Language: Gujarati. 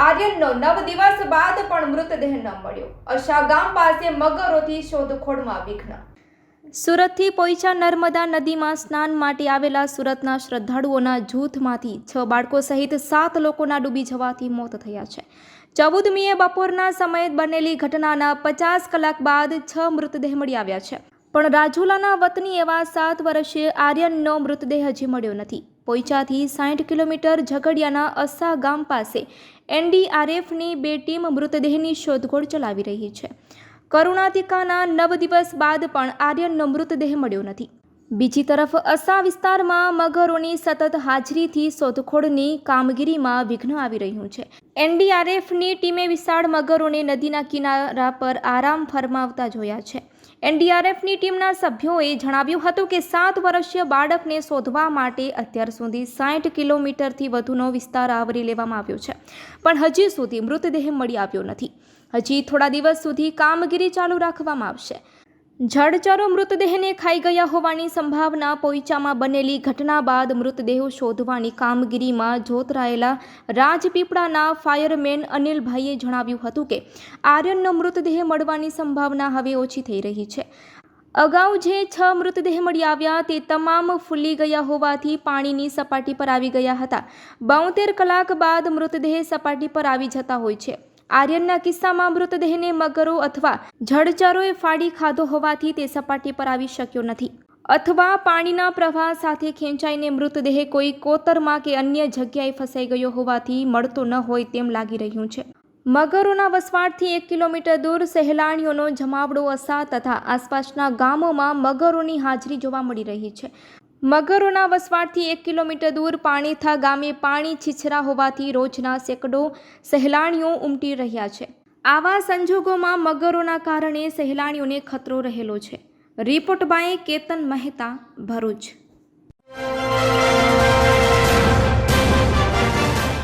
નવ દિવસ બાદ પણ મૃતદેહ ન મળ્યો. અશા ગામ પાસે મગરોથી શોધખોળમાં વિઘ્ન. સુરતથી પોઈચા નર્મદા નદીમાં સ્નાન માટે આવેલા સુરતના શ્રદ્ધાળુઓના જૂથમાંથી છ બાળકો સહિત સાત લોકોના ડૂબી જવાથી મોત થયા છે. ચૌદમીએ બપોરના સમયે બનેલી ઘટનાના પચાસ કલાક બાદ છ મૃતદેહ મળી આવ્યા છે. પણ રાજુલાના વતની એવા સાત વર્ષીય આર્યનનો મૃતદેહ હજી મળ્યો નથી. પોઈચાથી સાઠ કિલોમીટર ઝઘડિયાના અસ્સા ગામ પાસે એનડીઆરએફની બે ટીમ મૃતદેહની શોધખોળ ચલાવી રહી છે. કરુણાતિકાના નવ દિવસ બાદ પણ આર્યનનો મૃતદેહ મળ્યો નથી. બીજી તરફ અસા વિસ્તારમાં મગરોની સતત હાજરીથી શોધખોળની કામગીરીમાં વિઘ્ન આવી રહ્યું છે. એનડીઆરએફની ટીમે વિશાળ મગરોને નદીના કિનારા પર આરામ ફરમાવતા જોયા છે. એનડીઆરએફની ટીમના સભ્યોએ જણાવ્યું હતું કે સાત વર્ષીય બાળકને શોધવા માટે અત્યાર સુધી સાઠ કિલોમીટરથી વધુનો વિસ્તાર આવરી લેવામાં આવ્યો છે. પણ હજી સુધી મૃતદેહ મળી આવ્યો નથી. હજી થોડા દિવસ સુધી કામગીરી ચાલુ રાખવામાં આવશે. જળચરો મૃતદેહને ખાઈ ગયા હોવાની સંભાવના, પોઈચામાં બનેલી ઘટના બાદ મૃતદેહો શોધવાની કામગીરીમાં જોતરાયેલા રાજપીપળાના ફાયરમેન અનિલભાઈએ જણાવ્યું હતું કે, આર્યનનો મૃતદેહ મળવાની સંભાવના હવે ઓછી થઈ રહી છે. અગાઉ જે છ મૃતદેહ મળી આવ્યા, તે તમામ ફૂલી ગયા હોવાથી પાણીની સપાટી પર આવી ગયા હતા. બોતેર કલાક બાદ મૃતદેહ સપાટી પર આવી જતા હોય છે. આર્યનના કિસ્સામાં મૃતદેહને મગરો અથવા જળચરોએ ફાડી ખાધો હોવાથી તે સપાટી પર આવી શક્યો નથી. અથવા પાણીના પ્રવાહ સાથે ખેંચાઈને મૃતદેહ કોઈ કોતરમાં કે અન્ય જગ્યાએ ફસાઈ ગયો હોવાથી મળતો ન હોય તેમ લાગી રહ્યું છે. મગરોના વસવાટથી એક કિલોમીટર દૂર સહેલાણીઓનો જમાવડો અસા તથા આસપાસના ગામોમાં મગરોની હાજરી જોવા મળી રહી છે. મગરોના વસવાટથી એક કિલોમીટર દૂર પાણીથા ગામે પાણી છીછરા હોવાથી રોજના સેંકડો સહેલાણીઓ ઉમટી રહ્યા છે. આવા સંજોગોમાં મગરોના કારણે સહેલાણીઓને ખતરો રહેલો છે. Report by Ketan Mehta Bharuch.